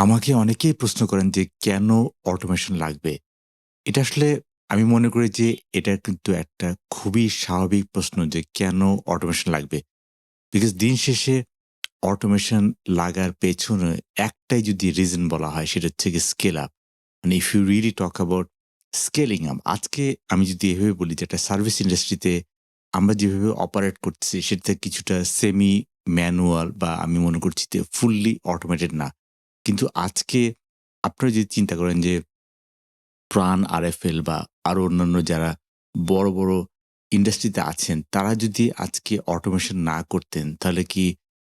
আমাকে অনেকেই প্রশ্ন করেন যে, কেন অটোমেশন লাগবে? এটা আসলে আমি মনে করি যে, এটা কিন্তু একটা খুবই স্বাভাবিক প্রশ্ন যে, কেন অটোমেশন লাগবে? বিকজ দিন শেষে অটোমেশন লাগার পেছনে একটাই যদি রিজন বলা হয়, সেটা হচ্ছে স্কেল আপ। মানে if you really talk about scaling up আজকে আমি যদি এভাবে বলি যে, একটা সার্ভিস ইন্ডাস্ট্রিতে আমরা যেভাবে অপারেট করতেছি সেটা কিছুটা সেমি ম্যানুয়াল বা আমি মনে করছি যে ফুললি অটোমেটেড না। কিন্তু আজকে আপনারা যদি চিন্তা করেন যে প্রাণ আরএফএল বা আরও অন্যান্য যারা বড়, বড় ইন্ডাস্ট্রিতে আছেন তারা যদি আজকে অটোমেশন না করতেন তাহলে কি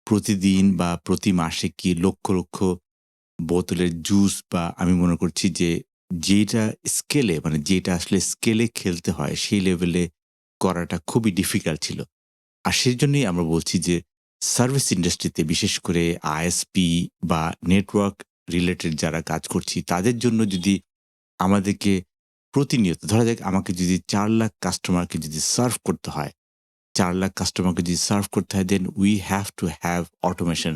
প্রতিদিন বা প্রতি মাসে কি লক্ষ, লক্ষ বোতলের জুস বা আমি মনে করছি যে যেটা স্কেলে মানে যেটা আসলে স্কেলে খেলতে হয় সেই লেভেলে করাটা খুবই ডিফিকাল্ট ছিল। আর সেজন্যই আমরা বলছি যে সার্ভিস ইন্ডাস্ট্রিতে বিশেষ করে আইএসপি বা নেটওয়ার্ক রিলেটেড যারা কাজ করছি তাদের জন্য যদি আমাদেরকে প্রতিনিয়ত ধরা যাক আমাকে যদি চার লাখ কাস্টমারকে যদি সার্ভ করতে হয়, চার লাখ কাস্টমারকে যদি সার্ভ করতে হয় then we have to have automation.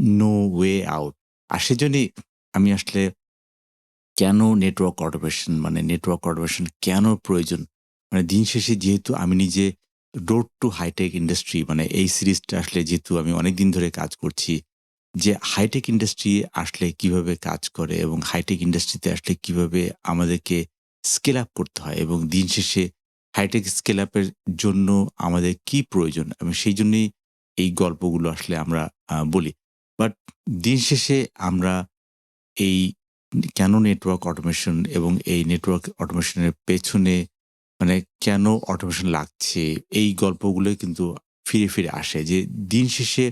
No way out. আর সেজন্যই আমি আসলে কেন নেটওয়ার্ক অটোমেশন মানে নেটওয়ার্ক অটোমেশন কেন প্রয়োজন? মানে দিন শেষে যেহেতু আমি নিজে রোড টু হাইটেক ইন্ডাস্ট্রি মানে এই সিরিজটা আসলে যেহেতু আমি অনেক দিন ধরে কাজ করছি, যে হাইটেক ইন্ডাস্ট্রি আসলে কীভাবে কাজ করে এবং হাইটেক ইন্ডাস্ট্রিতে আসলে কীভাবে আমাদেরকে স্কেল আপ করতে হয় এবং দিন শেষে হাইটেক স্কেল আপের জন্য আমাদের কি প্রয়োজন? আমি সেই জন্যই এই গল্পগুলো আসলে আমরা বলি। বাট দিন শেষে আমরা এই কেন নেটওয়ার্ক অটোমেশন এবং এই নেটওয়ার্ক অটোমেশনের পেছনে মানে কেন অটোমেশন লাগছে? এই গল্পগুলোই কিন্তু ফিরে ফিরে আসে যে দিন শেষে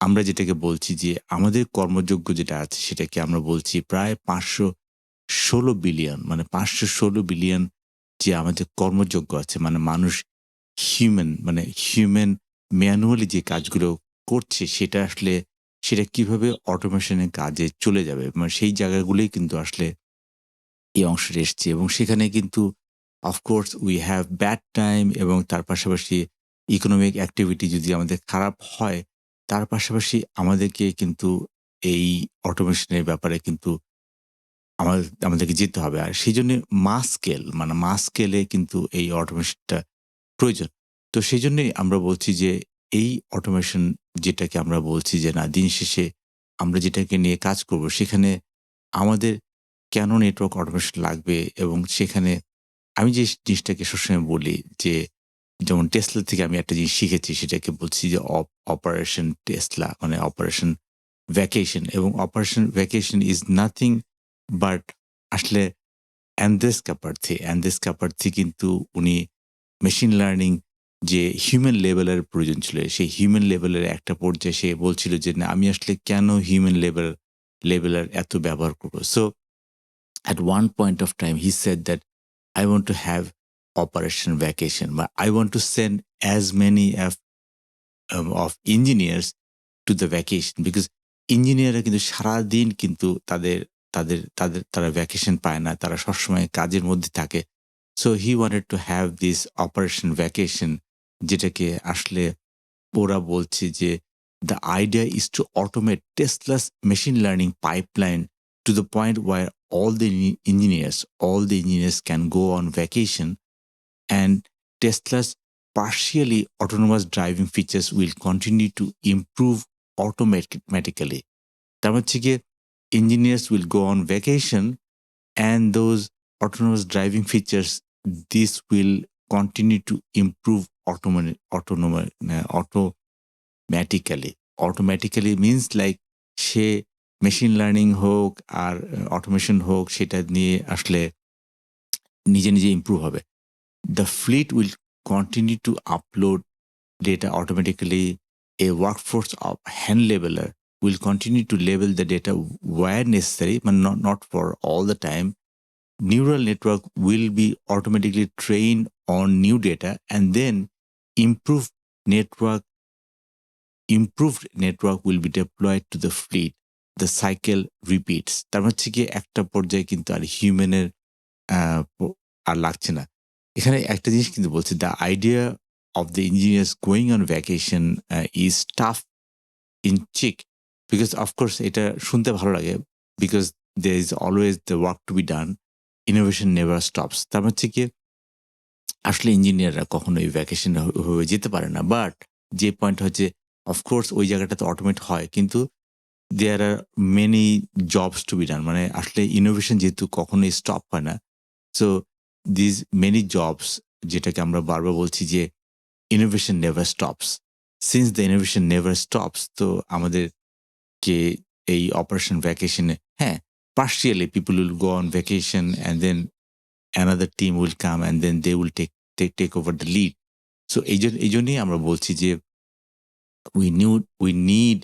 আমরা যেটাকে বলছি যে আমাদের কর্মযোগ্য যেটা আছে সেটাকে আমরা বলছি প্রায় পাঁচশো ষোলো বিলিয়ন মানে পাঁচশো ষোলো বিলিয়ন যে আমাদের কর্মযোগ্য আছে মানে মানুষ হিউম্যান মানে হিউম্যান ম্যানুয়ালি যে কাজগুলো করছে সেটা আসলে সেটা কীভাবে অটোমেশনের কাজে চলে যাবে? মানে সেই জায়গাগুলোই কিন্তু আসলে এই অংশটা এসছে এবং সেখানে কিন্তু of course we have bad time এবং তার পাশাপাশি ইকোনমিক অ্যাক্টিভিটি যদি আমাদের খারাপ হয়, তার পাশাপাশি আমাদেরকে কিন্তু এই অটোমেশনের ব্যাপারে কিন্তু আমাদের, আমাদেরকে যেতে হবে। আর সেই জন্যে মাস স্কেল মানে মাস স্কেলে কিন্তু এই অটোমেশনটা প্রয়োজন। তো সেই জন্যই আমরা বলছি যে, এই অটোমেশন যেটাকে আমরা বলছি যে, না, দিন শেষে আমরা যেটাকে নিয়ে কাজ করব, সেখানে আমাদের কেন নেটওয়ার্ক অটোমেশন লাগবে এবং সেখানে আমি যে জিনিসটাকে সবসময় বলি যে, যেমন টেসলা থেকে আমি একটা জিনিস শিখেছি, সেটাকে বলছি যে অপারেশন টেসলা মানে অপারেশন ভ্যাকেশন এবং operation vacation is nothing but আসলে অ্যান্দেস কাপার্থি অ্যান্দেস কাপার্থি কিন্তু উনি মেশিন লার্নিং যে হিউম্যান লেভেলের প্রয়োজন ছিল, সেই হিউম্যান লেভেলের একটা পর্যায়ে সে বলছিল যে, না, আমি আসলে কেন হিউম্যান লেভেল লেভেলের এত ব্যবহার করব? So at one point of time he said that i want to have operation vacation but i want to send as many of, um, of engineers to the vacation because ইঞ্জিনিয়াররা কিন্তু সারাদিন কিন্তু তাদের তাদের তাদের তারা ভ্যাকেশন পায় না তারা সবসময় কাজের মধ্যে থাকে। So he wanted to have this operation vacation যেটাকে আসলে ওরা বলছে যে the idea is to automate Tesla's machine learning pipeline to the point where all the en- engineers, all the engineers can go on vacation and Tesla's partially autonomous driving features will continue to improve automatically. তার হচ্ছে গিয়ে engineers will go on vacation and those autonomous driving features this will continue to improve automa- autonom- uh, automatically. Automatically means like say Machine learning হোক আর automation হোক, সেটা নিয়ে আসলে নিজে নিজে ইম্প্রুভ হবে। The fleet will continue to upload data automatically a work force of hand leveller will continue to level the data where necessary মানে not for all the time neural network will be automatically train on new data and then improve network improved network will be deployed to the fleet the cycle repeats তার হচ্ছে কি একটা পর্যায়ে কিন্তু আর হিউম্যানের আর লাগছে না। এখানে একটা জিনিস কিন্তু বলছে the idea of the engineers going on vacation is tough in cheek because of course এটা শুনতে ভালো লাগে because they is always the work to be done innovation never stops তার হচ্ছে কি আসলে ইঞ্জিনিয়াররা কখনোই ভ্যাকেশন হয়ে যেতে পারে না বাট যে পয়েন্ট হচ্ছে অফকোর্স ওই জায়গাটাতে অটোমেট হয়, কিন্তু there are many jobs to be done মানে আসলে ইনোভেশন যেহেতু কখনোই স্টপ হয় না। সো দিজ মেনি জবস যেটাকে আমরা বারবার বলছি যে innovation never stops since the innovation never stops তো আমাদেরকে এই অপারেশন ভ্যাকেশনে হ্যাঁ partially people will go on vacation and then another team will come and then they will take take, take over the lead so এই জন্য এই জন্যই আমরা বলছি যে we need we need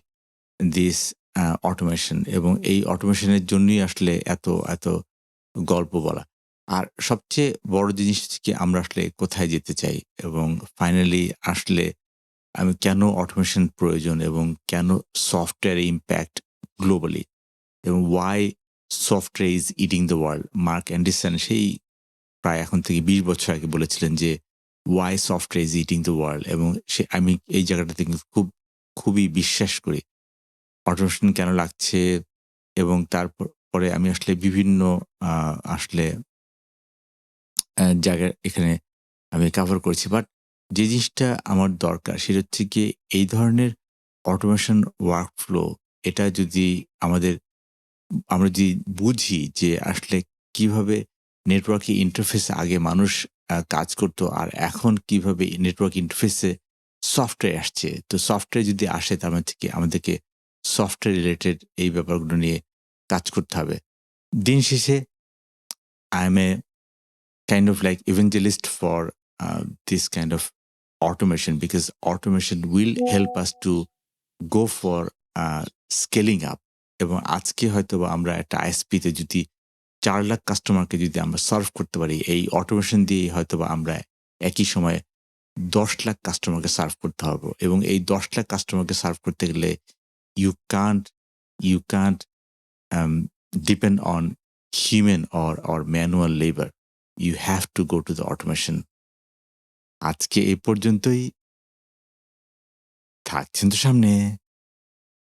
this automation এবং এই অটোমেশনের জন্যই আসলে এত এত গল্প বলা। আর সবচেয়ে বড় জিনিস কি আমরা আসলে কোথায় যেতে চাই এবং ফাইনালি আসলে আমি কেন অটোমেশন প্রয়োজন এবং কেন সফটওয়্যার ইম্প্যাক্ট গ্লোবালি এবং why software is eating the world Marc Andreessen সেই প্রায় এখন থেকে বিশ বছর আগে বলেছিলেন যে why software is eating the world এবং সে, আমি এই জায়গাটাতে কিন্তু খুব, খুবই বিশ্বাস করি। অটোমেশন কেন লাগছে? এবং তারপর পরে আমি আসলে বিভিন্ন আসলে আহ, জায়গা এখানে আমি কাভার করেছি। বাট যে জিনিসটা আমার দরকার সেটা হচ্ছে গিয়ে এই ধরনের অটোমেশন ওয়ার্কফ্লো এটা যদি আমাদের আমরা যদি বুঝি যে আসলে কীভাবে নেটওয়ার্ক ইন্টারফেসে আগে মানুষ কাজ করতো আর এখন কীভাবে নেটওয়ার্ক ইন্টারফেসে সফটওয়্যার আসছে। তো সফটওয়্যার যদি আসে তার মানে কি আমাদেরকে সফটওয়্যার রিলেটেড এই ব্যাপারগুলো নিয়ে কাজ করতে হবে। দিন শেষে I am a kind of like evangelist for this kind of automation because automation will help us to go for uh, scaling up এবং আজকে হয়তো আমরা একটা আইএসপিতে যদি চার লাখ কাস্টমারকে যদি আমরা সার্ভ করতে পারি এই অটোমেশন দিয়ে হয়তো আমরা একই সময়ে দশ লাখ কাস্টমারকে সার্ভ করতে পারব এবং এই দশ লাখ কাস্টমারকে সার্ভ করতে গেলে you can't you can't depend on human or or manual labour you have to go to the automation আজকে এ পর্যন্তই থাকছেন তো সামনে